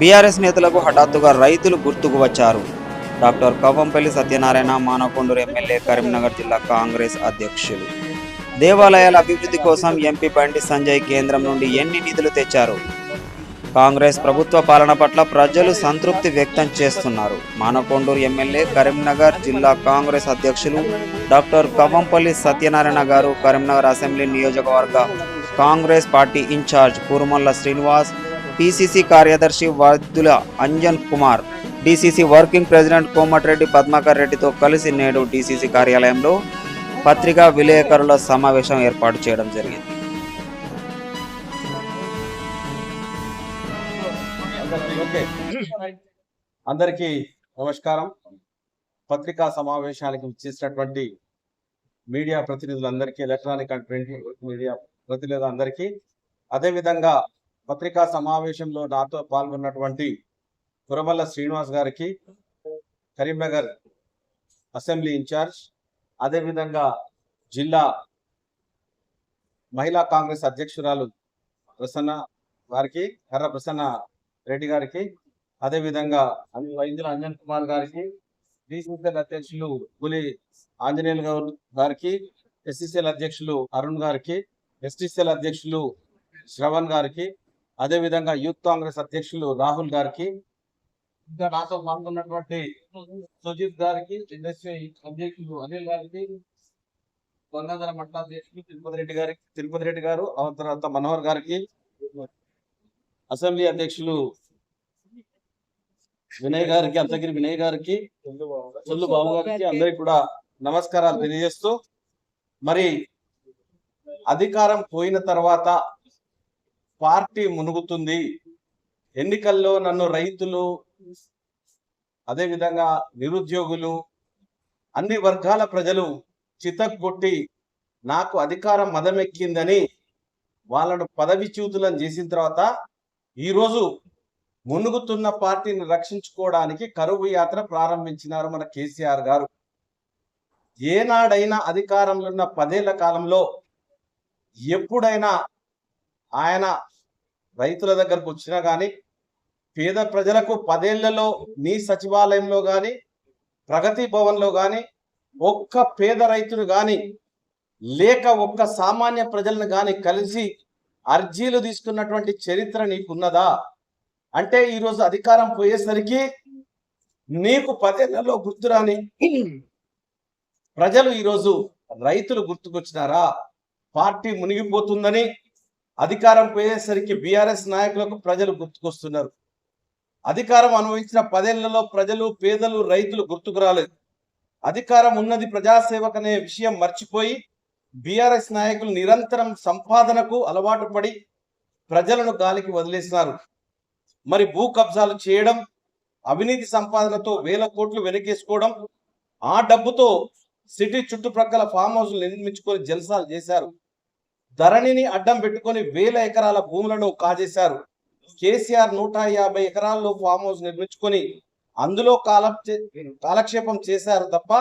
BRS నేతలకు హఠాత్తుగా రైతులు గుర్తుకు వచ్చారు. డాక్టర్ కవ్వంపల్లి సత్యనారాయణ మానకొండూరు ఎమ్మెల్యే కరీంనగర్ జిల్లా కాంగ్రెస్ అధ్యక్షులు. దేవాలయాల అభివృద్ధి కోసం ఎంపీ బండి సంజయ్ కేంద్రం నుండి ఎన్ని నిధులు తెచ్చారు? కాంగ్రెస్ ప్రభుత్వ పాలన పట్ల ప్రజలు సంతృప్తి వ్యక్తం చేస్తున్నారు. మానకొండూరు ఎమ్మెల్యే కరీంనగర్ జిల్లా కాంగ్రెస్ అధ్యక్షులు డాక్టర్ కవ్వంపల్లి సత్యనారాయణ గారు కరీంనగర్ అసెంబ్లీ నియోజకవర్గ Congress party in charge Kurumalla Srinivas PCC కార్యదర్శి Vaidyula Anjan Kumar DCC working president Komatireddy Padmakar రెడ్డితో కలిసి నేడు డిసిసి కార్యాలయంలో పత్రికా విలేకరుల సమావేశం ఏర్పాటు చేయడం జరిగింది. అందరికీ నమస్కారం. పత్రికా సమావేశానికి చేసినటువంటి మీడియా ప్రతినిధులందరికీ ఎలక్ట్రానిక్ అండ్ ప్రింట్ మీడియా ప్రతినిధులందరికీ అదేవిధంగా పత్రికా సమావేశంలో నాతో పాల్గొన్నటువంటి కురమల్ల శ్రీనివాస్ గారికి కరీంనగర్ అసెంబ్లీ ఇన్ఛార్జ్ అదేవిధంగా జిల్లా మహిళా కాంగ్రెస్ అధ్యక్షురాలు ప్రసన్న గారికి కర్ర ప్రసన్న రెడ్డి గారికి అదే విధంగా వైద్యుల అంజన్ కుమార్ గారికి డిసిసిఎల్ అధ్యక్షులు పులి ఆంజనేయులు గౌడ్ గారికి ఎస్సిసిఎల్ అధ్యక్షులు అరుణ్ గారికి ఎస్టీసీఎల్ అధ్యక్షులు శ్రవణ్ గారికి అదే విధంగా యూత్ కాంగ్రెస్ అధ్యక్షులు రాహుల్ గారికి ఇంకా నాతో పాల్గొన్నటువంటి సుజిత్ గారికి ఇండస్ట్రీ అధ్యక్షులు అనిల్ గారికి గంగాధర మండల అధ్యక్షులు తిరుపతి రెడ్డి గారికి తిరుపతి రెడ్డి గారు ఆ తర్వాత మనోహర్ గారికి అసెంబ్లీ అధ్యక్షులు వినయ్ గారికి అంతగిరి వినయ్ గారికి సొల్లు బాబు గారికి అందరికి కూడా నమస్కారాలు తెలియజేస్తూ మరి అధికారం పోయిన తర్వాత పార్టీ మునుగుతుంది. ఎన్నికల్లో నన్ను రైతులు అదేవిధంగా నిరుద్యోగులు అన్ని వర్గాల ప్రజలు చితక్కొట్టి నాకు అధికారం మదమెక్కిందని వాళ్ళను పదవిచ్యూతులను చేసిన తర్వాత ఈరోజు మునుగుతున్న పార్టీని రక్షించుకోవడానికి కరువు యాత్ర ప్రారంభించినారు మన కేసీఆర్ గారు. ఏనాడైనా అధికారంలో ఉన్న పదేళ్ళ కాలంలో ఎప్పుడైనా ఆయన రైతుల దగ్గరకు వచ్చినా కానీ పేద ప్రజలకు పదేళ్ళలో మీ సచివాలయంలో కానీ ప్రగతి భవన్లో కానీ ఒక్క పేద రైతును కానీ లేక ఒక్క సామాన్య ప్రజలను కానీ కలిసి అర్జీలు తీసుకున్నటువంటి చరిత్ర నీకున్నదా? అంటే ఈరోజు అధికారం పోయేసరికి నీకు పదేళ్ళలో గుర్తురాని ప్రజలు ఈరోజు రైతులు గుర్తుకొచ్చినారా? పార్టీ మునిగిపోతుందని అధికారం పోయేసరికి బీఆర్ఎస్ నాయకులకు ప్రజలు గుర్తుకొస్తున్నారు. అధికారం అనుభవించిన పదేళ్ళలో ప్రజలు పేదలు రైతులు గుర్తుకు రాలేదు. అధికారం ఉన్నది ప్రజాసేవకు అనే విషయం మర్చిపోయి బీఆర్ఎస్ నాయకులు నిరంతరం సంపాదనకు అలవాటు పడి ప్రజలను గాలికి వదిలేసినారు. మరి భూ కబ్జాలు చేయడం అవినీతి సంపాదనతో వేల కోట్లు వెనకేసుకోవడం ఆ డబ్బుతో సిటీ చుట్టుప్రక్కల ఫామ్ హౌస్లు నిర్మించుకొని జల్సాలు చేశారు. ధరణిని అడ్డం పెట్టుకొని వేల ఎకరాల భూములను కాజేశారు. కేసీఆర్ నూట యాభై ఎకరాల్లో ఫామ్ హౌస్ నిర్మించుకొని అందులో కాల కాలక్షేపం చేశారు తప్ప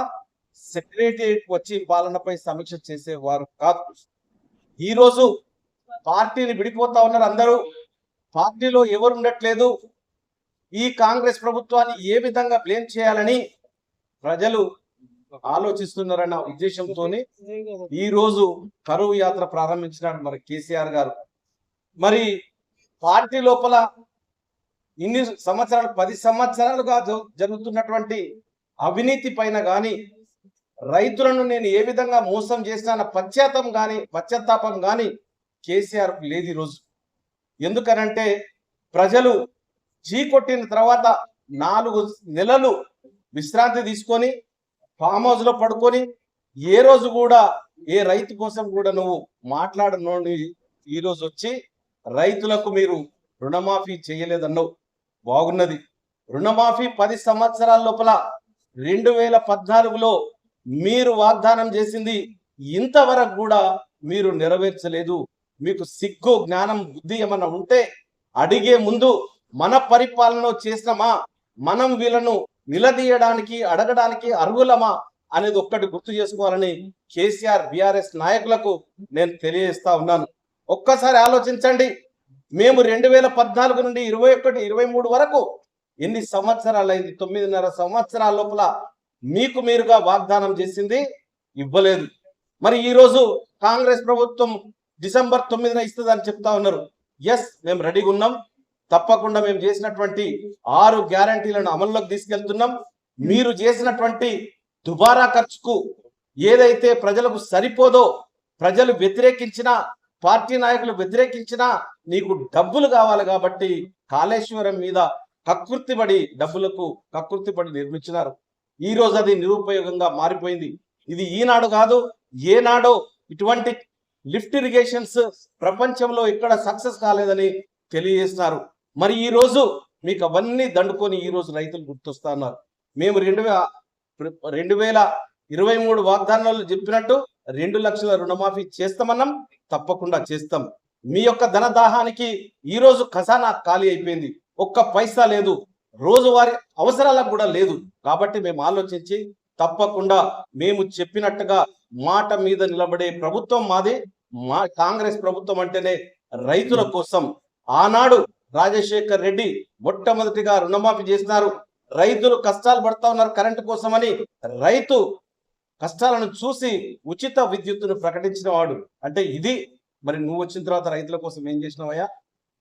సెక్రటరియట్ వచ్చి పాలనపై సమీక్ష చేసేవారు కాదు. ఈరోజు పార్టీని విడిపోతా ఉన్నారు అందరూ. పార్టీలో ఎవరు ఉండట్లేదు. ఈ కాంగ్రెస్ ప్రభుత్వాన్ని ఏ విధంగా బ్లేమ్ చేయాలని ప్రజలు ఆలోచిస్తున్నారన్న ఉద్దేశంతో ఈ రోజు కరువు యాత్ర ప్రారంభించినాడు మరి కేసీఆర్ గారు. మరి పార్టీ లోపల ఇన్ని సంవత్సరాలు పది సంవత్సరాలుగా జరు- జరుగుతున్నటువంటి అవినీతి పైన గాని రైతులను నేను ఏ విధంగా మోసం చేసిన పశ్చాత్తం గాని పశ్చాత్తాపం గాని కేసీఆర్ లేదు ఈరోజు ఎందుకనంటే ప్రజలు చీకొట్టిన తర్వాత నాలుగు నెలలు విశ్రాంతి తీసుకొని ఫామ్ హౌస్లో పడుకొని ఏ రోజు కూడా ఏ రైతు కోసం కూడా నువ్వు మాట్లాడను ఈ రోజు వచ్చి రైతులకు మీరు రుణమాఫీ చేయలేదన్నావు. బాగున్నది. రుణమాఫీ పది సంవత్సరాల లోపల రెండు వేల పద్నాలుగులో మీరు వాగ్దానం చేసింది ఇంతవరకు కూడా మీరు నెరవేర్చలేదు. మీకు సిగ్గు జ్ఞానం బుద్ధి ఏమన్నా ఉంటే అడిగే ముందు మన పరిపాలన చేసినమా? మనం వీళ్ళను నిలదీయడానికి అడగడానికి అర్హులమా అనేది ఒక్కటి గుర్తు చేసుకోవాలని కేసీఆర్ బీఆర్ఎస్ నాయకులకు నేను తెలియజేస్తా ఉన్నాను. ఒక్కసారి ఆలోచించండి. మేము రెండు వేల పద్నాలుగు నుండి ఇరవై ఒకటి ఇరవై మూడు వరకు ఎన్ని సంవత్సరాలు అయింది? తొమ్మిదిన్నర సంవత్సరాల లోపల మీకు మీరుగా వాగ్దానం చేసింది ఇవ్వలేదు. మరి ఈరోజు కాంగ్రెస్ ప్రభుత్వం డిసెంబర్ తొమ్మిదిన ఇస్తుందని చెప్తా ఉన్నారు. ఎస్ మేము రెడీగా ఉన్నాం. తప్పకుండా మేము చేసినటువంటి ఆరు గ్యారంటీలను అమల్లోకి తీసుకెళ్తున్నాం. మీరు చేసినటువంటి దుబారా ఖర్చుకు ఏదైతే ప్రజలకు సరిపోదో ప్రజలు వ్యతిరేకించిన పార్టీ నాయకులు వ్యతిరేకించినా నీకు డబ్బులు కావాలి కాబట్టి కాళేశ్వరం మీద కకృతిపడి డబ్బులకు కకృతిపడి నిర్మించినారు. ఈ రోజు అది నిరుపయోగంగా మారిపోయింది. ఇది ఈనాడు కాదు ఏనాడో ఇటువంటి లిఫ్ట్ ఇరిగేషన్స్ ప్రపంచంలో ఇక్కడ సక్సెస్ కాలేదని తెలియజేస్తున్నారు. మరి ఈరోజు మీకు అవన్నీ దండుకొని ఈరోజు రైతులు గుర్తొస్తా ఉన్నారు. మేము రెండు రెండు వేల ఇరవై మూడు వాగ్దానాలు చెప్పినట్టు రెండు లక్షల రుణమాఫీ చేస్తామన్నాం తప్పకుండా చేస్తాం. మీ యొక్క ధనదాహానికి ఈ రోజు ఖజానా ఖాళీ అయిపోయింది. ఒక్క పైసా లేదు. రోజువారి అవసరాలకు కూడా లేదు. కాబట్టి మేము ఆలోచించి తప్పకుండా మేము చెప్పినట్టుగా మాట మీద నిలబడే ప్రభుత్వం మాది. మా కాంగ్రెస్ ప్రభుత్వం అంటేనే రైతుల కోసం ఆనాడు రాజశేఖర్ రెడ్డి మొట్టమొదటిగా రుణమాఫీ చేసినారు. రైతులు కష్టాలు పడతా ఉన్నారు కరెంటు కోసమని. రైతు కష్టాలను చూసి ఉచిత విద్యుత్తును ప్రకటించిన వాడు. అంటే ఇది మరి నువ్వు వచ్చిన తర్వాత రైతుల కోసం ఏం చేసినావయ్యా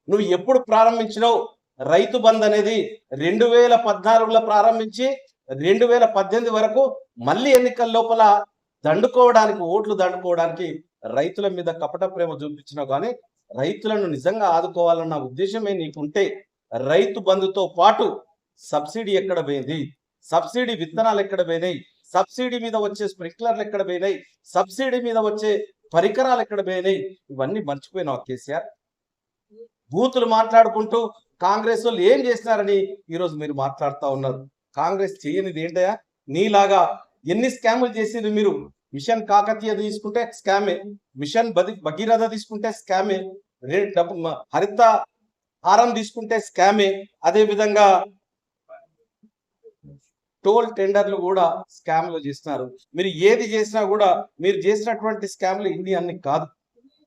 నువ్వు ఎప్పుడు ప్రారంభించినావు? రైతు బంద్ అనేది రెండు వేల పద్నాలుగులో ప్రారంభించి రెండు వేల పద్దెనిమిది వరకు మళ్ళీ ఎన్నికల లోపల దండుకోవడానికి ఓట్లు దండుకోవడానికి రైతుల మీద కపట ప్రేమ చూపించినావు కానీ రైతులను నిజంగా ఆదుకోవాలన్న ఉద్దేశమే నీకుంటే రైతు బంధుతో పాటు సబ్సిడీ ఎక్కడ పోయింది? సబ్సిడీ విత్తనాలు ఎక్కడ పోయినాయి? సబ్సిడీ మీద వచ్చే స్ప్రింక్లర్లు ఎక్కడ పోయినాయి? సబ్సిడీ మీద వచ్చే పరికరాలు ఎక్కడ పోయినాయి? ఇవన్నీ మర్చిపోయినావు కేసీఆర్. బూతులు మాట్లాడుకుంటూ కాంగ్రెస్ వాళ్ళు ఏం చేసినారని ఈరోజు మీరు మాట్లాడుతూ ఉన్నారు. కాంగ్రెస్ చేయనిది ఏంటయా నీలాగా ఎన్ని స్కాములు చేసింది మీరు? మిషన్ కాకతీయ తీసుకుంటే స్కామే. మిషన్ బది భగీరథ తీసుకుంటే స్కామే. రే- డబ్బు హరిత హారం తీసుకుంటే స్కామే. అదే విధంగా టోల్ టెండర్లు కూడా స్కామ్లు చేస్తున్నారు. మీరు ఏది చేసినా కూడా మీరు చేసినటువంటి స్కామ్లు ఇన్ని అన్ని కాదు.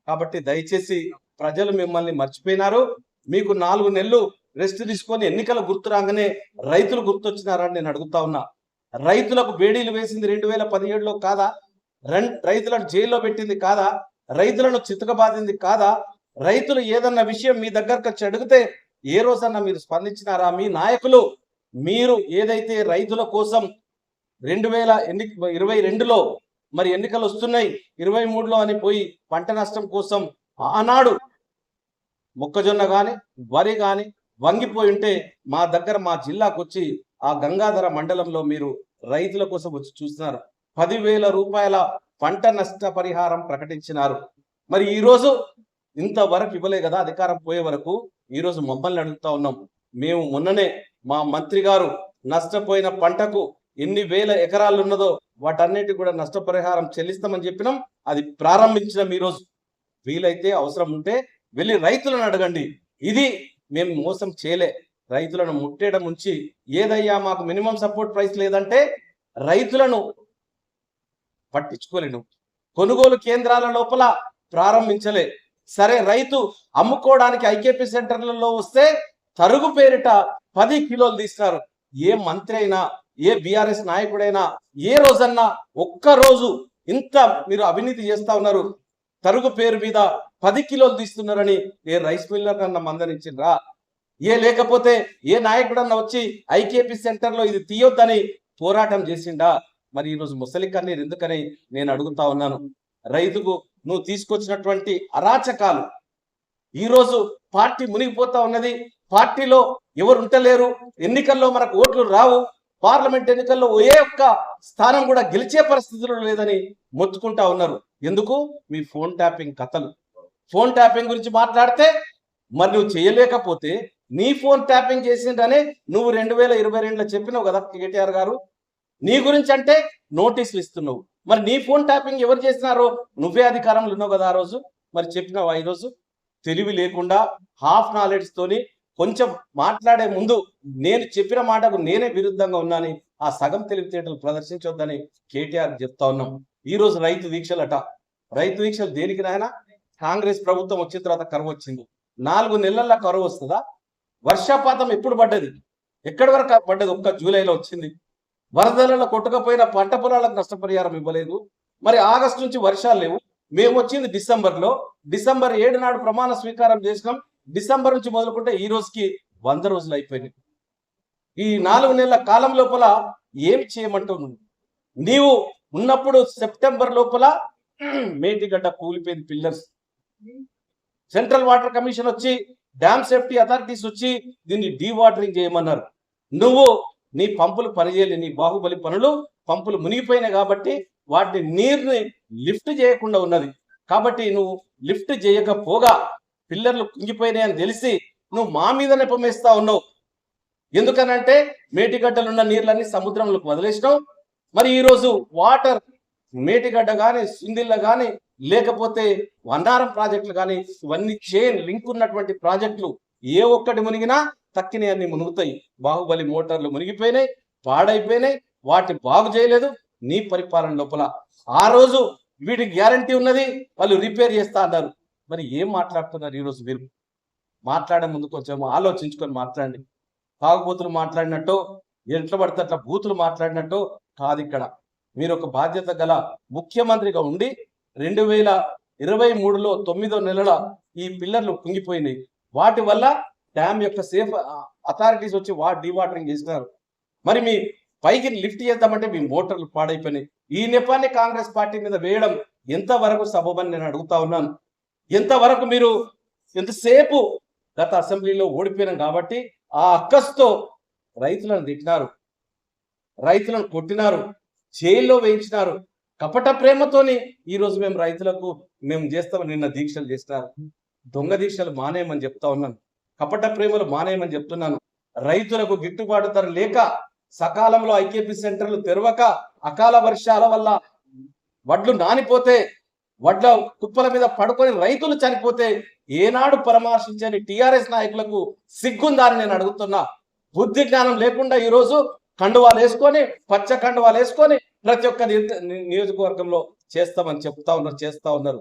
కాబట్టి దయచేసి ప్రజలు మిమ్మల్ని మర్చిపోయినారు. మీకు నాలుగు నెలలు రెస్ట్ తీసుకొని ఎన్నికల గుర్తు రాగానే రైతులు గుర్తొచ్చినారని నేను అడుగుతా ఉన్నా. రైతులకు బేడీలు వేసింది రెండు వేల పదిహేడులో కాదా? రైతులను జైల్లో పెట్టింది కాదా? రైతులను చితకబాదింది కాదా? రైతులు ఏదన్నా విషయం మీ దగ్గరకు వచ్చి అడిగితే ఏ రోజన్నా మీరు స్పందించినారా? మీ నాయకులు మీరు ఏదైతే రైతుల కోసం రెండు వేల ఎన్ని ఇరవై రెండులో మరి ఎన్నికలు వస్తున్నాయి ఇరవై మూడులో అని పోయి పంట నష్టం కోసం ఆనాడు మొక్కజొన్న కానీ వరి కానీ వంగిపోయి ఉంటే మా దగ్గర మా జిల్లాకు వచ్చి ఆ గంగాధర మండలంలో మీరు రైతుల కోసం వచ్చి చూస్తున్నారు. పదివేల రూపాయల పంట నష్ట పరిహారం ప్రకటించినారు. మరి ఈరోజు ఇంతవరకు ఇవ్వలే కదా అధికారం పోయే వరకు ఈరోజు మమ్మల్ని అడుగుతా ఉన్నాం. మేము మొన్ననే మా మంత్రి గారు నష్టపోయిన పంటకు ఎన్ని వేల ఎకరాలు ఉన్నదో వాటన్నిటి కూడా నష్టపరిహారం చెల్లిస్తామని చెప్పినాం. అది ప్రారంభించినాం ఈరోజు వీలైతే అవసరం ఉంటే వెళ్ళి రైతులను అడగండి. ఇది మేము మోసం చేయలే. రైతులను ముట్టేయడం ఉంచి ఏదయ్యా మాకు మినిమం సపోర్ట్ ప్రైస్ లేదంటే రైతులను పట్టించుకోలేను. కొనుగోలు కేంద్రాల లోపల ప్రారంభించలే. సరే రైతు అమ్ముకోవడానికి ఐకేపీ సెంటర్లలో వస్తే తరుగు పేరిట పది కిలోలు తీస్తారు. ఏ మంత్రి అయినా ఏ బీఆర్ఎస్ నాయకుడైనా ఏ రోజన్నా ఒక్క రోజు ఇంత మీరు అవినీతి చేస్తా ఉన్నారు. తరుగు పేరు మీద పది కిలోలు తీస్తున్నారని ఏ రైస్ మిల్లర్ అన్న మందరించిండ్రా ఏ లేకపోతే ఏ నాయకుడన్నా వచ్చి ఐకేపీ సెంటర్లో ఇది తీయొద్దని పోరాటం చేసిండా? మరి ఈరోజు ముసలి కన్నీరు ఎందుకని నేను అడుగుతా ఉన్నాను? రైతుకు నువ్వు తీసుకొచ్చినటువంటి అరాచకాలు ఈరోజు పార్టీ మునిగిపోతా ఉన్నది. పార్టీలో ఎవరు ఉంటలేరు ఎన్నికల్లో మనకు ఓట్లు రావు. పార్లమెంట్ ఎన్నికల్లో ఏ ఒక్క స్థానం కూడా గెలిచే పరిస్థితులు లేదని మొత్తుకుంటా ఉన్నారు. ఎందుకు? మీ ఫోన్ ట్యాపింగ్ కథలు. ఫోన్ ట్యాపింగ్ గురించి మాట్లాడితే మరి నువ్వు చేయలేకపోతే నీ ఫోన్ ట్యాపింగ్ చేసిండనే నువ్వు రెండు వేల ఇరవై రెండులో చెప్పినావు కదా కేటీఆర్ గారు. నీ గురించి అంటే నోటీసులు ఇస్తున్నావు. మరి నీ ఫోన్ ట్యాపింగ్ ఎవరు చేసినారో? నువ్వే అధికారంలో ఉన్నావు కదా ఆ రోజు. మరి చెప్పినావు ఈ రోజు? తెలివి లేకుండా హాఫ్ నాలెడ్జ్ తోని కొంచెం మాట్లాడే ముందు నేను చెప్పిన మాటకు నేనే విరుద్ధంగా ఉన్నానని ఆ సగం తెలివితేటలు ప్రదర్శించొద్దని కేటీఆర్ చెప్తా ఉన్నాం. ఈ రోజు రైతు దీక్షలట రైతు దీక్షలు దేనికి నాయన? కాంగ్రెస్ ప్రభుత్వం వచ్చిన తర్వాత కరువు వచ్చింది. నాలుగు నెలల కరువు వస్తుందా? వర్షపాతం ఎప్పుడు పడ్డది? ఎక్కడి వరకు పడ్డది? ఒక్క జూలైలో వచ్చింది. వరదలలో కొట్టకపోయిన పంట పొలాలకు నష్టపరిహారం ఇవ్వలేదు. మరి ఆగస్టు నుంచి వర్షాలు లేవు. మేము వచ్చింది డిసెంబర్లో. డిసెంబర్ ఏడు నాడు ప్రమాణ స్వీకారం చేసినాం. డిసెంబర్ నుంచి మొదలుకుంటే ఈ రోజుకి వంద రోజులు అయిపోయినాయి. ఈ నాలుగు నెలల కాలం లోపల ఏం చేయమంటావు నీవు ఉన్నప్పుడు సెప్టెంబర్ లోపల మేటిగడ్డ కూలిపోయింది పిల్లర్స్. సెంట్రల్ వాటర్ కమిషన్ వచ్చి డ్యామ్ సేఫ్టీ అథారిటీస్ వచ్చి దీన్ని డీవాటరింగ్ చేయమన్నారు. నువ్వు నీ పంపులు పనిచేయలే నీ బాహుబలి పనులు పంపులు మునిగిపోయినాయి కాబట్టి వాటిని నీరుని లిఫ్ట్ చేయకుండా ఉన్నది. కాబట్టి నువ్వు లిఫ్ట్ చేయకపోగా పిల్లర్లు కుంగిపోయినాయని తెలిసి నువ్వు మా మీద నెపమేస్తా ఉన్నావు. ఎందుకనంటే మేటిగడ్డలున్న నీళ్ళని సముద్రంలోకి వదిలేసినావు. మరి ఈరోజు వాటర్ మేటిగడ్డ కానీ సుందిళ్ళ కానీ లేకపోతే వన్నారం ప్రాజెక్టులు కానీ ఇవన్నీ చైన్ లింక్ ఉన్నటువంటి ప్రాజెక్టులు ఏ ఒక్కటి మునిగినా తక్కిని అన్ని మునుగుతాయి. బాహుబలి మోటార్లు మునిగిపోయినాయి పాడైపోయినాయి వాటిని బాగు చేయలేదు. నీ పరిపాలన లోపల. ఆ రోజు వీటికి గ్యారంటీ ఉన్నది వాళ్ళు రిపేర్ చేస్తా అన్నారు. మరి ఏం మాట్లాడుతున్నారు ఈరోజు మీరు? మాట్లాడే ముందు కొంచెం ఆలోచించుకొని మాట్లాడండి. తాగుబోతులు మాట్లాడినట్టు ఎట్లా పడితే అట్లా బూతులు మాట్లాడినట్టు కాదు ఇక్కడ. మీరు ఒక బాధ్యత గల ముఖ్యమంత్రిగా ఉండి రెండు వేల ఇరవై మూడులో తొమ్మిదో నెలల ఈ పిల్లర్లు కుంగిపోయినాయి. వాటి వల్ల డ్యామ్ యొక్క సేఫ్ అథారిటీస్ uh, వచ్చి వా డీవాటరింగ్ చేసినారు. మరి మీ పైకి లిఫ్ట్ చేద్దామంటే మీ మోటార్లు పాడైపోయినాయి. ఈ నెపాన్ని కాంగ్రెస్ పార్టీ మీద వేయడం ఎంతవరకు సబబని నేను అడుగుతా ఉన్నాను. ఎంతవరకు మీరు ఎంతసేపు గత అసెంబ్లీలో ఓడిపోయినాం కాబట్టి ఆ అక్కస్తో రైతులను తిట్టినారు. రైతులను కొట్టినారు. జైల్లో వేయించినారు. కపట ప్రేమతోని ఈరోజు మేము రైతులకు మేము చేస్తామని నిన్న దీక్షలు చేసినారు. దొంగ దీక్షలు మానేయమని చెప్తా ఉన్నాను. కపట ప్రేమలు మానేయమని చెప్తున్నాను. రైతులకు గిట్టుబాటు ధర లేక సకాలంలో ఐకేపీ సెంటర్లు తెరవక అకాల వర్షాల వల్ల వడ్లు నానిపోతే వడ్ల కుప్పల మీద పడుకొని రైతులు చనిపోతే ఏనాడు పరామర్శించని టిఆర్ఎస్ నాయకులకు సిగ్గుందని నేను అడుగుతున్నా. బుద్ధి జ్ఞానం లేకుండా ఈ రోజు కండువాలు వేసుకొని పచ్చ కండువాలు వేసుకొని ప్రతి ఒక్క నియోజకవర్గంలో చేస్తామని చెప్తా ఉన్నారు చేస్తా ఉన్నారు.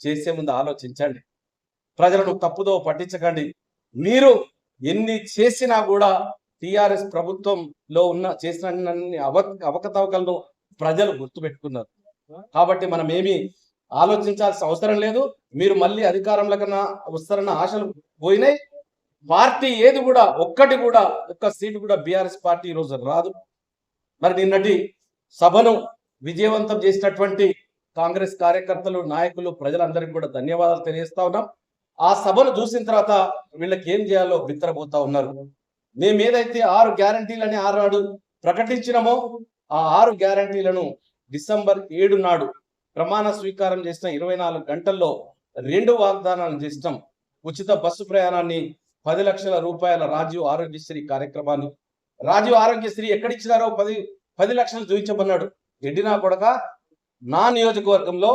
చేసే ముందు ఆలోచించండి. ప్రజలను తప్పుదో పట్టించకండి. మీరు ఎన్ని చేసినా కూడా టిఆర్ఎస్ ప్రభుత్వంలో ఉన్న చేసిన అవ అవకతవకలను ప్రజలు గుర్తుపెట్టుకున్నారు. కాబట్టి మనం ఏమీ ఆలోచించాల్సిన అవసరం లేదు. మీరు మళ్ళీ అధికారంలో కన్నా వస్తారన్న ఆశలు పోయినాయి. పార్టీ ఏది కూడా ఒక్కటి కూడా ఒక్క సీటు కూడా బీఆర్ఎస్ పార్టీ ఈ రోజు రాదు. మరి నిన్నటి సభను విజయవంతం చేసినటువంటి కాంగ్రెస్ కార్యకర్తలు నాయకులు ప్రజలందరికీ కూడా ధన్యవాదాలు తెలియజేస్తా ఉన్నాం. ఆ సభను చూసిన తర్వాత వీళ్ళకి ఏం చేయాలో విత్తరబోతా ఉన్నారు. మేము ఏదైతే ఆరు గ్యారంటీలని ఆనాడు ప్రకటించినామో ఆ ఆరు గ్యారంటీలను డిసెంబర్ ఏడు నాడు ప్రమాణ స్వీకారం చేసిన ఇరవై నాలుగు గంటల్లో రెండు వాగ్దానాలు చేసినాం. ఉచిత బస్సు ప్రయాణాన్ని పది లక్షల రూపాయల రాజీవ్ ఆరోగ్యశ్రీ కార్యక్రమాన్ని. రాజీవ్ ఆరోగ్యశ్రీ ఎక్కడిచ్చినారో పది పది లక్షలు చూపించమన్నాడు ఎడ్డినా కొడక నా నియోజకవర్గంలో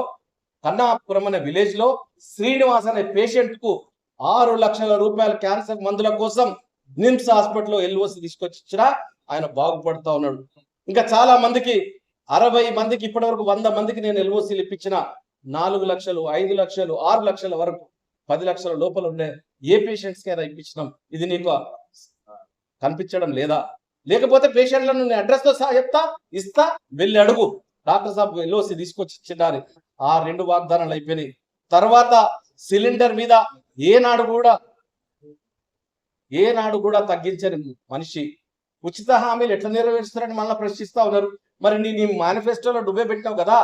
కన్నాపురం అనే విలేజ్లో శ్రీనివాస్ అనే పేషెంట్కు ఆరు లక్షల రూపాయల క్యాన్సర్ మందుల కోసం నిమ్స్ హాస్పిటల్లో ఎల్ఓసి తీసుకొచ్చి ఆయన బాగుపడుతా ఉన్నాడు. ఇంకా చాలా మందికి అరవై మందికి ఇప్పటి వరకు వంద మందికి నేను ఎల్ఓసీలు ఇప్పించిన నాలుగు లక్షలు ఐదు లక్షలు ఆరు లక్షల వరకు పది లక్షల లోపల ఉండే ఏ పేషెంట్స్కి అయినా ఇప్పించినాం. ఇది నీకు కనిపించడం లేదా? లేకపోతే పేషెంట్లను నేను అడ్రస్తో సహా చెప్తా ఇస్తా వెళ్ళి అడుగు. డాక్టర్ సాబ్ ఎల్ఓసి తీసుకొచ్చి ఇచ్చినారు ఆ రెండు వాగ్దానాలు అయిపోయినాయి. తర్వాత సిలిండర్ మీద ఏనాడు కూడా ఏనాడు కూడా తగ్గించని మనిషి. ఉచిత హామీలు ఎట్లా నెరవేరుస్తారని మళ్ళీ ప్రశ్నిస్తా ఉన్నారు. మరి నీ నీ మేనిఫెస్టోలో డుబ్బే పెట్టావు కదా.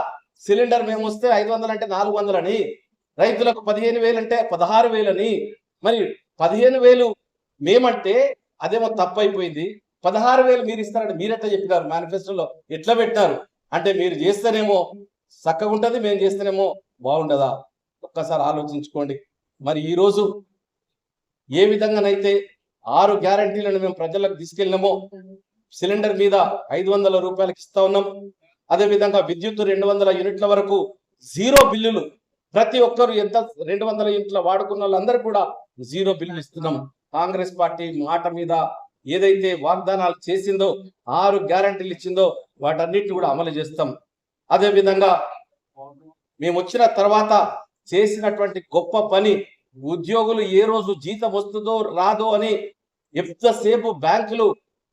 సిలిండర్ మేము వస్తే ఐదు వందలు అంటే నాలుగు వందలని. రైతులకు పదిహేను వేలు అంటే పదహారు వేలని. మరి పదిహేను వేలు మేమంటే అదేమో తప్పు అయిపోయింది. పదహారు వేలు మీరు ఇస్తారని మీరెట్లా చెప్పినారు? మేనిఫెస్టోలో ఎట్లా పెట్టారు అంటే మీరు చేస్తేనేమో చక్కగా ఉంటుంది మేము చేస్తేనేమో బాగుండదా? ఒక్కసారి ఆలోచించుకోండి. మరి ఈరోజు ఏ విధంగానైతే ఆరు గ్యారంటీలను మేము ప్రజలకు తీసుకెళ్ళినామో సిలిండర్ మీద ఐదు వందల రూపాయలకి ఇస్తా ఉన్నాం. అదే విధంగా విద్యుత్ రెండు వందల యూనిట్ల వరకు జీరో బిల్లులు ప్రతి ఒక్కరు ఎంత రెండు వందల యూనిట్ల వాడుకున్న వాళ్ళందరూ కూడా జీరో బిల్లులు ఇస్తున్నాం. కాంగ్రెస్ పార్టీ మాట మీద ఏదైతే వాగ్దానాలు చేసిందో ఆరు గ్యారంటీలు ఇచ్చిందో వాటన్నిటిని కూడా అమలు చేస్తాం. అదే విధంగా మేము వచ్చిన తర్వాత చేసినటువంటి గొప్ప పని ఉద్యోగులు ఏ రోజు జీతం వస్తుందో రాదో అని ఎంతసేపు బ్యాంకులు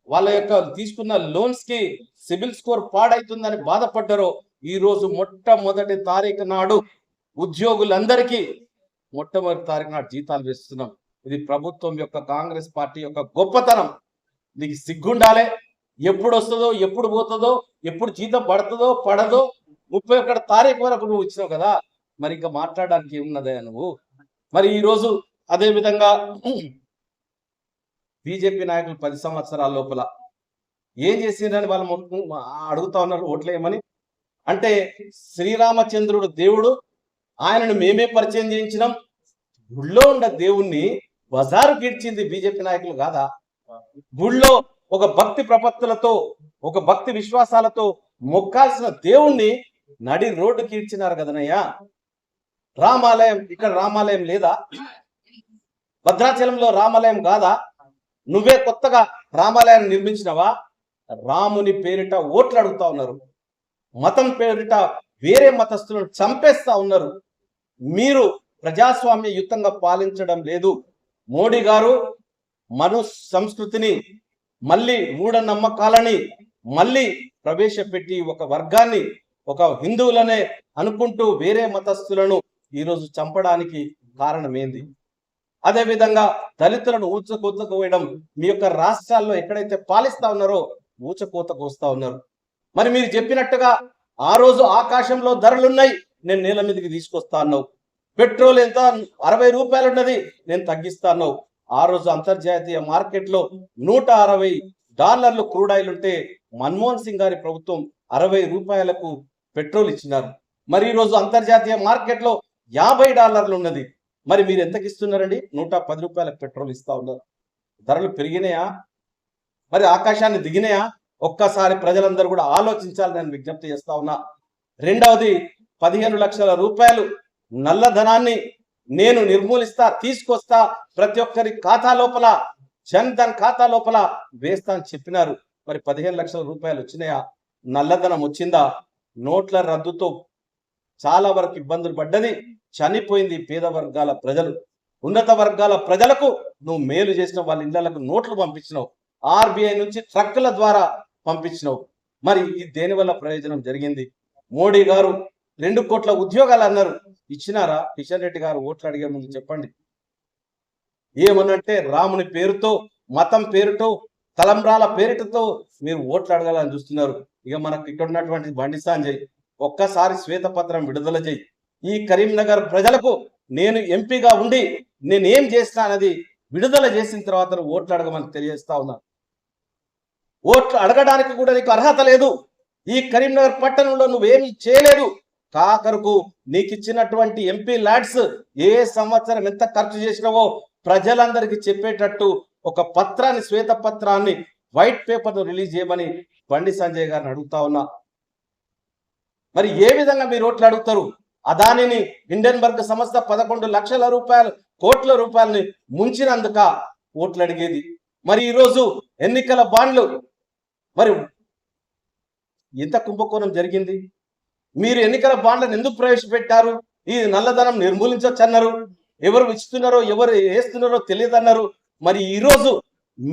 వాళ్ళ యొక్క తీసుకున్న లోన్స్కి సిబిల్ స్కోర్ పాడైతుందని బాధపడ్డారో ఈ రోజు మొట్టమొదటి తారీఖు నాడు ఉద్యోగులందరికీ మొట్టమొదటి తారీఖు నాడు జీతాలు వేస్తున్నాం. ఇది ప్రభుత్వం యొక్క కాంగ్రెస్ పార్టీ యొక్క గొప్పతనం. నీకు సిగ్గుండాలే ఎప్పుడు వస్తుందో ఎప్పుడు పోతుందో ఎప్పుడు జీతం పడుతుందో పడదో ముప్పై ఒకటి తారీఖు వరకు నువ్వు ఇచ్చినావు కదా. మరి ఇంకా మాట్లాడడానికి ఏమున్నదే నువ్వు? మరి ఈ రోజు అదే విధంగా బీజేపీ నాయకులు పది సంవత్సరాల లోపల ఏం చేసిందని వాళ్ళు అడుగుతా ఉన్నారు ఓట్లేయమని. అంటే శ్రీరామచంద్రుడు దేవుడు ఆయనను మేమే పరిచయం చేయించినాం. గుళ్ళో ఉన్న దేవుణ్ణి బజారు గీడ్చింది బీజేపీ నాయకులు కాదా? గుళ్ళో ఒక భక్తి ప్రపత్తులతో ఒక భక్తి విశ్వాసాలతో మొక్కాల్సిన దేవుణ్ణి నడి రోడ్డు కీడ్చినారు కదనయ్యా. రామాలయం ఇక్కడ రామాలయం లేదా? భద్రాచలంలో రామాలయం కాదా? నువ్వే కొత్తగా రామాలయాన్ని నిర్మించినవా? రాముని పేరిట ఓట్లు అడుగుతా ఉన్నారు. మతం పేరిట వేరే మతస్థులను చంపేస్తా ఉన్నారు. మీరు ప్రజాస్వామ్య యుతంగా పాలించడం లేదు. మోడీ గారు మను సంస్కృతిని మళ్ళీ మూఢనమ్మకాలని మళ్ళీ ప్రవేశపెట్టి ఒక వర్గాన్ని ఒక హిందువులనే అనుకుంటూ వేరే మతస్థులను ఈరోజు చంపడానికి కారణం ఏంది దళితులను ఊచకూతకు వేయడం మీ యొక్క రాష్ట్రాల్లో ఎక్కడైతే పాలిస్తా ఉన్నారో ఊచకూతకు వస్తా ఉన్నారు. మరి మీరు చెప్పినట్టుగా ఆ రోజు ఆకాశంలో ధరలున్నాయి నేను నేల మీదకి తీసుకొస్తా అన్నావు. పెట్రోల్ ఎంత? అరవై రూపాయలు ఉన్నది నేను తగ్గిస్తాను ఆ రోజు అంతర్జాతీయ మార్కెట్లో నూట అరవై డాలర్లు క్రూడ్ ఆయిల్ ఉంటే మన్మోహన్ సింగ్ గారి ప్రభుత్వం అరవై రూపాయలకు పెట్రోల్ ఇచ్చినారు. మరి ఈరోజు అంతర్జాతీయ మార్కెట్లో యాభై డాలర్లు ఉన్నది. మరి మీరు ఎంతకి ఇస్తున్నారండి? నూట పది రూపాయలకు పెట్రోల్ ఇస్తా ఉన్నారు. ధరలు పెరిగినాయా? మరి ఆకాశాన్ని దిగినాయా? ఒక్కసారి ప్రజలందరూ కూడా ఆలోచించాలని నేను విజ్ఞప్తి చేస్తా ఉన్నా. రెండవది పదిహేను లక్షల రూపాయలు నల్లధనాన్ని నేను నిర్మూలిస్తా తీసుకొస్తా ప్రతి ఒక్కరి ఖాతా లోపల జన్ ధన్ ఖాతా లోపల వేస్తా అని చెప్పినారు. మరి పదిహేను లక్షల రూపాయలు వచ్చినాయా? నల్లధనం వచ్చిందా? నోట్ల రద్దుతో చాలా వరకు ఇబ్బందులు పడ్డది. చనిపోయింది పేద వర్గాల ప్రజలు. ఉన్నత వర్గాల ప్రజలకు నువ్వు మేలు చేసిన వాళ్ళ ఇళ్ళకు నోట్లు పంపించినావు. ఆర్బీఐ నుంచి ట్రక్కుల ద్వారా పంపించినావు. మరి ఇది దేనివల్ల ప్రయోజనం జరిగింది? మోడీ గారు రెండు కోట్ల ఉద్యోగాలు అన్నారు. ఇచ్చినారా? కిషన్ రెడ్డి గారు ఓట్లు అడిగే ముందు చెప్పండి. ఏమనంటే రాముని పేరుతో మతం పేరుతో తలంబ్రాల పేరుతో మీరు ఓట్లు అడగాలని చూస్తున్నారు. ఇక మనకు ఇక్కడ ఉన్నటువంటి బండి సంజయ్ ఒక్కసారి శ్వేతపత్రం విడుదల చేయి. ఈ కరీంనగర్ ప్రజలకు నేను ఎంపీగా ఉండి నేనేం చేసినా విడుదల చేసిన తర్వాత ఓట్లు అడగమని తెలియజేస్తా ఉన్నాను ఓట్లు అడగడానికి కూడా నీకు అర్హత లేదు. ఈ కరీంనగర్ పట్టణంలో నువ్వేమీ చేయలేదు. కాకరకు నీకు ఇచ్చినటువంటి ఎంపీ ల్యాడ్స్ ఏ సంవత్సరం ఎంత ఖర్చు చేసినావో ప్రజలందరికీ చెప్పేటట్టు ఒక పత్రాన్ని శ్వేత పత్రాన్ని వైట్ పేపర్ను రిలీజ్ చేయమని బండి సంజయ్ గారిని అడుగుతా ఉన్నా. మరి ఏ విధంగా మీరు ఓట్లు అడుగుతారు? అదానిని హిండెన్బర్గ్ సంస్థ పదకొండు లక్షల రూపాయలు కోట్ల రూపాయలని ముంచినందుక ఓట్లు అడిగేది. మరి ఈరోజు ఎన్నికల బాండ్లు మరి ఎంత కుంభకోణం జరిగింది. మీరు ఎన్నికల బాండ్లను ఎందుకు ప్రవేశపెట్టారు? ఈ నల్లధనం నిర్మూలించవచ్చు అన్నారు ఎవరు ఇస్తున్నారో ఎవరు వేస్తున్నారో తెలియదన్నారు. మరి ఈరోజు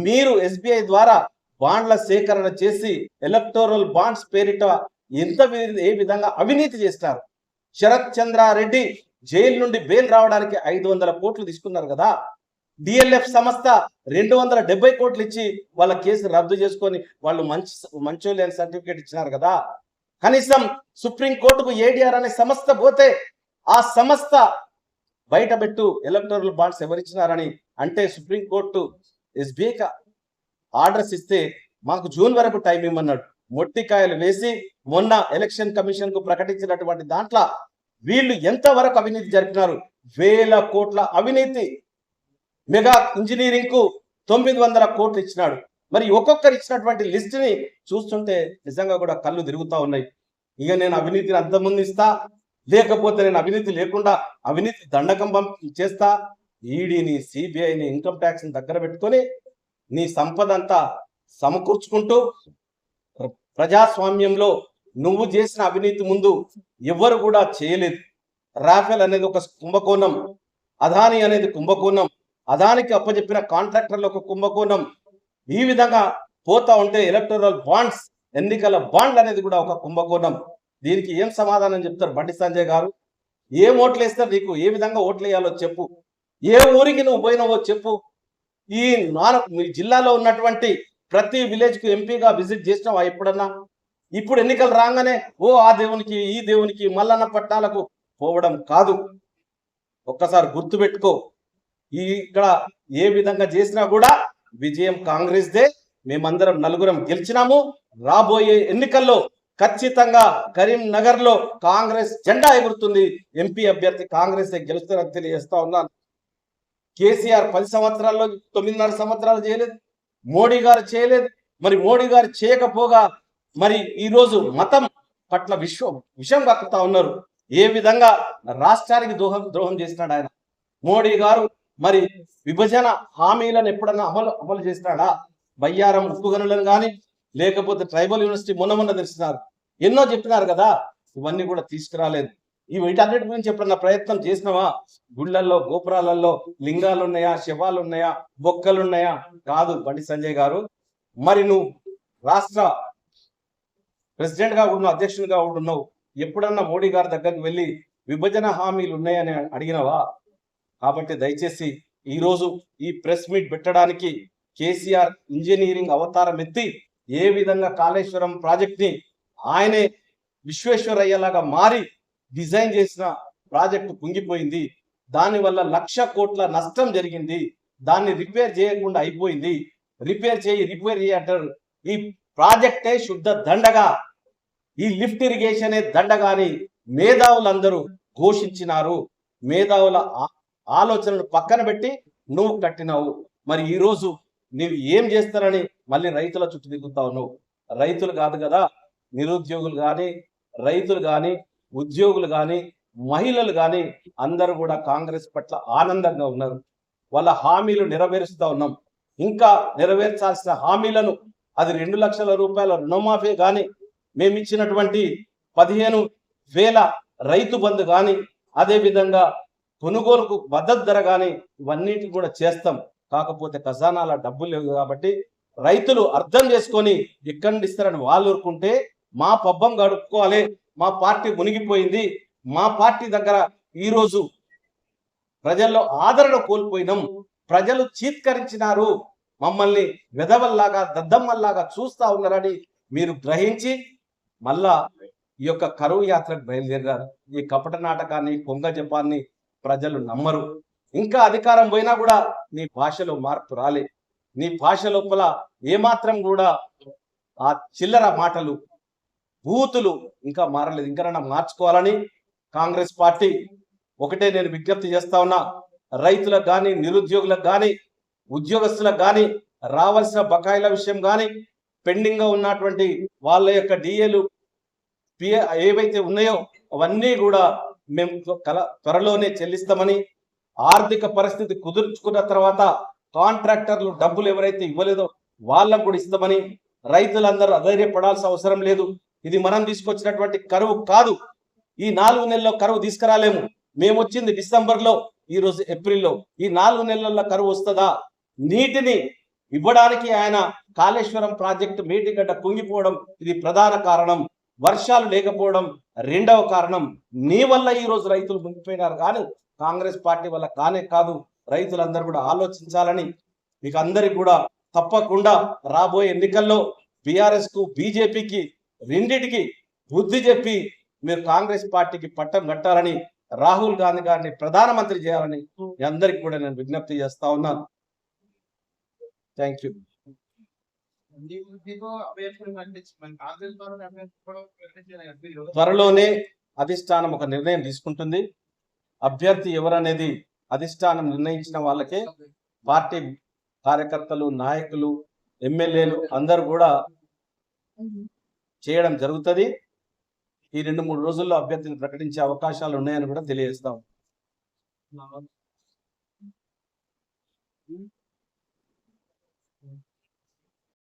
మీరు ఎస్బీఐ ద్వారా బాండ్ల సేకరణ చేసి ఎలక్టోరల్ బాండ్స్ పేరిట ఎంత ఏ విధంగా అవినీతి చేస్తారు? శరత్ చంద్రారెడ్డి జైలు నుండి బెయిల్ రావడానికి ఐదు వందల కోట్లు తీసుకున్నారు కదా. డిఎల్ఎఫ్ సంస్థ రెండు వందల డెబ్బై కోట్లు ఇచ్చి వాళ్ళ కేసు రద్దు చేసుకొని వాళ్ళు మంచి మంచోళ్ళు సర్టిఫికేట్ ఇచ్చినారు కదా. కనీసం సుప్రీం కోర్టుకు ఏడిఆర్ అనే సంస్థ పోతే ఆ సంస్థ బయట పెట్టు ఎలక్టోరల్ బాండ్స్ ఎవరిచ్చినారని అంటే సుప్రీం కోర్టు ఎస్బీఐకి ఆర్డర్స్ ఇస్తే మాకు జూన్ వరకు టైం ఇమ్మన్నాడు. మొట్టికాయలు వేసి మొన్న ఎలక్షన్ కమిషన్కు ప్రకటించినటువంటి దాంట్లో వీళ్ళు ఎంతవరకు అవినీతి జరిపినారు? వేల కోట్ల అవినీతి. మెగా ఇంజనీరింగ్కు తొమ్మిది వందల కోట్లు ఇచ్చినాడు. మరి ఒక్కొక్కరు ఇచ్చినటువంటి లిస్ట్ని చూస్తుంటే నిజంగా కూడా కళ్ళు తిరుగుతూ ఉన్నాయి. ఇక నేను అవినీతిని అంతమొందిస్తా లేకపోతే నేను అవినీతి లేకుండా అవినీతి దండకం పంపి చేస్తా ఈడీని సిబిఐని ఇన్కమ్ ట్యాక్స్ని దగ్గర పెట్టుకొని నీ సంపద అంతా సమకూర్చుకుంటూ ప్రజాస్వామ్యంలో నువ్వు చేసిన అవినీతి ముందు ఎవరు కూడా చేయలేదు. రాఫెల్ అనేది ఒక కుంభకోణం అదాని అనేది కుంభకోణం అదానికి అప్పచెప్పిన కాంట్రాక్టర్లు ఒక కుంభకోణం ఈ విధంగా పోతా ఉంటే ఎలక్టోరల్ బాండ్స్ ఎన్నికల బాండ్లు అనేది కూడా ఒక కుంభకోణం. దీనికి ఏం సమాధానం చెప్తారు బండి సంజయ్ గారు? ఏం ఓట్లు వేస్తారు నీకు? ఏ విధంగా ఓట్లు వేయాలో చెప్పు. ఏ ఊరికి నువ్వు పోయినావో చెప్పు. ఈ నాలుగు మీ జిల్లాలో ఉన్నటువంటి ప్రతి విలేజ్కు ఎంపీగా విజిట్ చేసినావా ఎప్పుడన్నా? ఇప్పుడు ఎన్నికలు రాగానే ఓ ఆ దేవునికి ఈ దేవునికి మల్లన్న పట్టాలకు పోవడం కాదు. ఒక్కసారి గుర్తుపెట్టుకో. ఈ ఇక్కడ ఏ విధంగా చేసినా కూడా విజయం కాంగ్రెస్ దే. మేమందరం నలుగురం గెలిచినాము. రాబోయే ఎన్నికల్లో ఖచ్చితంగా కరీంనగర్లో కాంగ్రెస్ జెండా ఎగురుతుంది. ఎంపీ అభ్యర్థి కాంగ్రెస్ గెలుస్తారని తెలియజేస్తా ఉన్నాను. కేసీఆర్ పది సంవత్సరాల్లో తొమ్మిదిన్నర సంవత్సరాలు చేయలేదు. మోడీ గారు చేయలేదు. మరి మోడీ గారు చేయకపోగా మరి ఈ రోజు మతం పట్ల విశ్వ విషయం కక్కుతా ఉన్నారు. ఏ విధంగా రాష్ట్రానికి దోహం ద్రోహం చేసినాడు ఆయన. మోడీ గారు మరి విభజన హామీలను ఎప్పుడన్నా అమలు అమలు చేస్తాడా బయ్యారం ఉప్పు గనులను కానీ లేకపోతే ట్రైబల్ యూనివర్సిటీ మొన్న మొన్న తెలిసినారు ఎన్నో చెప్పినారు కదా ఇవన్నీ కూడా తీసుకురాలేదు. ఈ వీటన్నిటి గురించి ఎప్పుడన్నా ప్రయత్నం చేసినావా? గుళ్ళల్లో గోపురాలలో లింగాలు ఉన్నాయా శవాలు ఉన్నాయా బొక్కలు ఉన్నాయా కాదు బండి సంజయ్ గారు. మరి నువ్వు రాష్ట్ర ప్రెసిడెంట్గా ఉన్నావు అధ్యక్షునిగా ఉన్నావు ఎప్పుడన్నా మోడీ గారి దగ్గరికి వెళ్ళి విభజన హామీలు ఉన్నాయని అడిగినావా? కాబట్టి దయచేసి ఈరోజు ఈ ప్రెస్ మీట్ పెట్టడానికి కేసీఆర్ ఇంజనీరింగ్ అవతారం ఎత్తి ఏ విధంగా కాళేశ్వరం ప్రాజెక్ట్ని ఆయనే విశ్వేశ్వరయ్యలాగా మారి డిజైన్ చేసిన ప్రాజెక్టు కుంగిపోయింది. దానివల్ల లక్ష కోట్ల నష్టం జరిగింది. దాన్ని రిపేర్ చేయకుండా అయిపోయింది. రిపేర్ చేయి రిపేర్ చేయి అంటారు. ఈ ప్రాజెక్టే శుద్ధ దండగా ఈ లిఫ్ట్ ఇరిగేషనే దండగాని మేధావులందరూ ఘోషించినారు. మేధావుల ఆలోచనలు పక్కన పెట్టి నువ్వు కట్టినావు. మరి ఈరోజు రోజు నీవు ఏం చేస్తారని మళ్ళీ రైతుల చుట్టూ దిగుతావు ఉన్నావు. రైతులు కాదు కదా నిరుద్యోగులు కానీ రైతులు కానీ ఉద్యోగులు కానీ మహిళలు కానీ అందరూ కూడా కాంగ్రెస్ పట్ల ఆనందంగా ఉన్నారు. వాళ్ళ హామీలు నెరవేరుస్తూ ఉన్నాం. ఇంకా నెరవేర్చాల్సిన హామీలను అది రెండు లక్షల రూపాయల రుణమాఫీ కానీ మేము ఇచ్చినటువంటి పదిహేను వేల రైతు బంధు కానీ అదే విధంగా కొనుగోలుకు మద్దతు ధర కానీ ఇవన్నిటి కూడా చేస్తాం. కాకపోతే ఖజానాల డబ్బులు లేవు కాబట్టి రైతులు అర్థం చేసుకొని ఎక్కడి ఇస్తారని వాళ్ళు ఊరుకుంటే మా పబ్బం గడుపుకోవాలి. మా పార్టీ మునిగిపోయింది. మా పార్టీ దగ్గర ఈరోజు ప్రజల్లో ఆదరణ కోల్పోయినాం. ప్రజలు చీత్కరించినారు. మమ్మల్ని వెధవల్లాగా దద్దమ్మల్లాగా చూస్తా ఉన్నారని మీరు గ్రహించి మళ్ళా ఈ యొక్క కరువు యాత్రకు బయలుదేరారు. ఈ కపట నాటకాన్ని కొంగ జపాన్ని ప్రజలు నమ్మరు. ఇంకా అధికారం పోయినా కూడా నీ భాషలో మార్పు రాలే. నీ భాష లోపల ఏమాత్రం కూడా ఆ చిల్లర మాటలు బూతులు ఇంకా మారలేదు. ఇంకా మార్చుకోవాలని కాంగ్రెస్ పార్టీ ఒకటే నేను విజ్ఞప్తి చేస్తా ఉన్నా. రైతులకు కానీ నిరుద్యోగులకు కానీ ఉద్యోగస్తులకు కానీ రావాల్సిన బకాయిల విషయం కానీ పెండింగ్గా ఉన్నటువంటి వాళ్ళ యొక్క డిఏలు పిఏ ఏవైతే ఉన్నాయో అవన్నీ కూడా మేము కల త్వరలోనే చెల్లిస్తామని ఆర్థిక పరిస్థితి కుదుర్చుకున్న తర్వాత కాంట్రాక్టర్లు డబ్బులు ఎవరైతే ఇవ్వలేదో వాళ్ళకు కూడా ఇస్తామని రైతులందరూ అధైర్యపడాల్సిన అవసరం లేదు. ఇది మనం తీసుకొచ్చినటువంటి కరువు కాదు. ఈ నాలుగు నెలల్లో కరువు తీసుకురాలేము. మేము వచ్చింది డిసెంబర్లో ఈరోజు ఏప్రిల్లో. ఈ నాలుగు నెలల్లో కరువు వస్తుందా? నీటిని ఇవ్వడానికి ఆయన కాళేశ్వరం ప్రాజెక్టు మేటిగడ్డ కుంగిపోవడం ఇది ప్రధాన కారణం. వర్షాలు లేకపోవడం రెండవ కారణం. నీ వల్ల ఈ రోజు రైతులు మునిగిపోయినారు కానీ కాంగ్రెస్ పార్టీ వల్ల కానే కాదు. రైతులందరూ కూడా ఆలోచించాలని మీకు అందరికి కూడా తప్పకుండా రాబోయే ఎన్నికల్లో బీఆర్ఎస్కు బీజేపీకి రెండిటికి బుద్ధి చెప్పి మీరు కాంగ్రెస్ పార్టీకి పట్టం కట్టాలని రాహుల్ గాంధీ గారిని ప్రధానమంత్రి చేయాలని మీ అందరికి కూడా నేను విజ్ఞప్తి చేస్తా ఉన్నాను. Thank you. త్వరలోనే అధిష్టానం ఒక నిర్ణయం తీసుకుంటుంది. అభ్యర్థి ఎవరనేది అధిష్టానం నిర్ణయించిన వాళ్ళకే పార్టీ కార్యకర్తలు నాయకులు ఎమ్మెల్యేలు అందరూ కూడా చేయడం జరుగుతుంది. ఈ రెండు మూడు రోజుల్లో అభ్యర్థిని ప్రకటించే అవకాశాలు ఉన్నాయని కూడా తెలియజేస్తాం